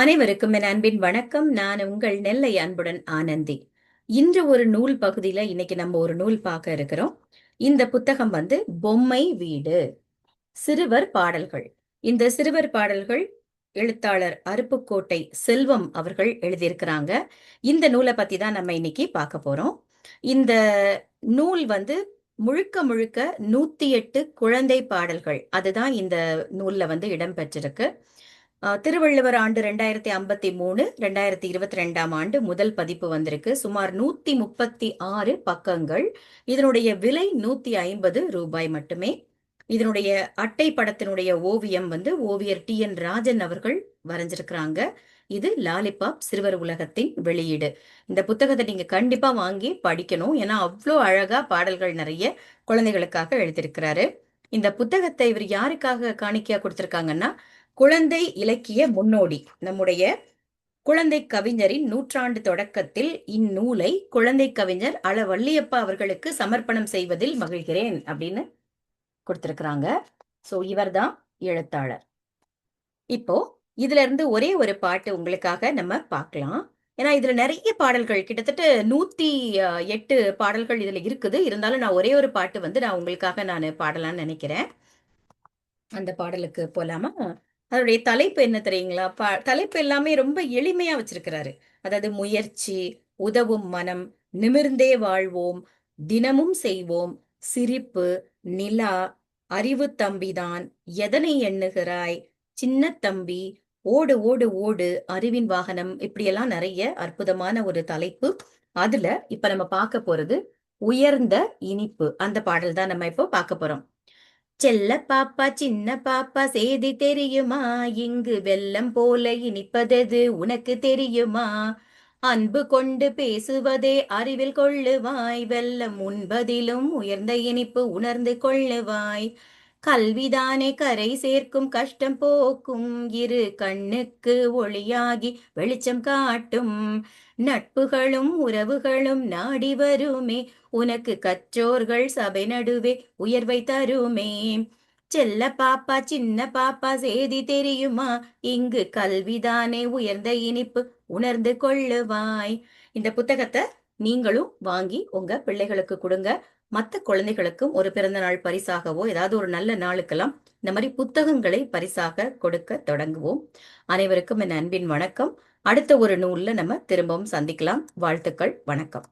அனைவருக்கும் என் அன்பின் வணக்கம். நான் உங்கள் நெல்லை அன்புடன் ஆனந்தி. இன்று ஒரு நூல் பகுதியில இன்னைக்கு நம்ம ஒரு நூல் பார்க்க இருக்கிறோம். இந்த புத்தகம் வந்து பொம்மை வீடு சிறுவர் பாடல்கள். இந்த சிறுவர் பாடல்கள் எழுத்தாளர் அருப்புக்கோட்டை செல்வம் அவர்கள் எழுதியிருக்கிறாங்க. இந்த நூலை பத்தி தான் நம்ம இன்னைக்கு பார்க்க போறோம். இந்த நூல் வந்து முழுக்க முழுக்க நூத்தி எட்டு குழந்தை பாடல்கள். அதுதான் இந்த நூல்ல வந்து இடம்பெற்றிருக்கு திருவள்ளுவர் ஆண்டு ரெண்டாயிரத்தி ஐம்பத்தி மூணு ரெண்டாயிரத்தி இருபத்தி ரெண்டாம் ஆண்டு முதல் பதிப்பு வந்திருக்கு. சுமார் நூத்தி முப்பத்தி ஆறு பக்கங்கள். இதனுடைய விலை நூத்தி ஐம்பது ரூபாய் மட்டுமே. இதனுடைய அட்டை படத்தினுடைய ஓவியம் வந்து ஓவியர் டி என் ராஜன் அவர்கள் வரைஞ்சிருக்கிறாங்க. இது லாலிபாப் சிறுவர் உலகத்தின் வெளியீடு. இந்த புத்தகத்தை நீங்க கண்டிப்பா வாங்கி படிக்கணும். ஏன்னா அவ்வளோ அழகா பாடல்கள் நிறைய குழந்தைகளுக்காக எழுதியிருக்கிறாரு. இந்த புத்தகத்தை இவர் யாருக்காக காணிக்கையா கொடுத்திருக்காங்கன்னா குழந்தை இலக்கிய முன்னோடி. நம்முடைய குழந்தை கவிஞரின் நூற்றாண்டு தொடக்கத்தில் இந்நூலை குழந்தை கவிஞர் அள வள்ளியப்பா அவர்களுக்கு சமர்ப்பணம் செய்வதில் மகிழ்கிறேன் அப்படின்னு கொடுத்திருக்கிறாங்க. சோ இவர்தான் எழுத்தாளர். இப்போ இதுல இருந்து ஒரே ஒரு பாட்டு உங்களுக்காக நம்ம பார்க்கலாம். ஏன்னா இதுல நிறைய பாடல்கள் கிட்டத்தட்ட நூத்தி எட்டு பாடல்கள் இதுல இருக்குது. இருந்தாலும் நான் ஒரே ஒரு பாட்டு வந்து நான் உங்களுக்காக நான் பாடலாம்னு நினைக்கிறேன். அந்த பாடலுக்கு போலாமா? அதோடைய தலைப்பு என்ன தெரியுங்களா? பா தலைப்பு எல்லாமே ரொம்ப எளிமையா வச்சிருக்கிறாரு. அதாவது முயற்சி உதவும் மனம் நிமிர்ந்தே வாழ்வோம் தினமும் செய்வோம் சிரிப்பு நிலா அறிவு தம்பிதான் எதனை எண்ணுகிறாய் சின்ன தம்பி ஓடு ஓடு ஓடு அறிவின் வாகனம் இப்படியெல்லாம் நிறைய அற்புதமான ஒரு தலைப்பு. அதுல இப்ப நம்ம பார்க்க போறது உயர்ந்த இனிப்பு. அந்த பாடல் தான் நம்ம இப்போ பார்க்க போறோம். செல்ல பாப்பா சின்ன பாப்பா செய்தி தெரியுமா? இங்கு வெள்ளம் போல இனிப்பதது உனக்கு தெரியுமா? அன்பு கொண்டு பேசுவதே அறிவில் கொள்ளுவாய். வெள்ளம் உண்பதிலும் உயர்ந்த இனிப்பு உணர்ந்து கொள்ளுவாய். கல்விதானே கரை சேர்க்கும் கஷ்டம் போக்கும். இரு கண்ணுக்கு ஒளியாகி வெளிச்சம் காட்டும். நட்புகளும் உறவுகளும் நாடி வருமே. உனக்கு கற்றோர்கள் சபை நடுவே உயர்வை தருமே. செல்ல பாப்பா சின்ன பாப்பா செய்தி தெரியுமா? இங்கு கல்விதானே உயர்ந்த இனிப்பு உணர்ந்து கொள்ளுவாய். இந்த புத்தகத்தை நீங்களும் வாங்கி உங்க பிள்ளைகளுக்கு கொடுங்க. மற்ற குழந்தைகளுக்கும் ஒரு பிறந்த நாள் பரிசாகவோ ஏதாவது ஒரு நல்ல நாளுக்கெல்லாம் இந்த மாதிரி புத்தகங்களை பரிசாக கொடுக்க தொடங்குவோம். அனைவருக்கும் என் அன்பின் வணக்கம். அடுத்த ஒரு நூல்ல நம்ம திரும்பவும் சந்திக்கலாம். வாழ்த்துக்கள். வணக்கம்.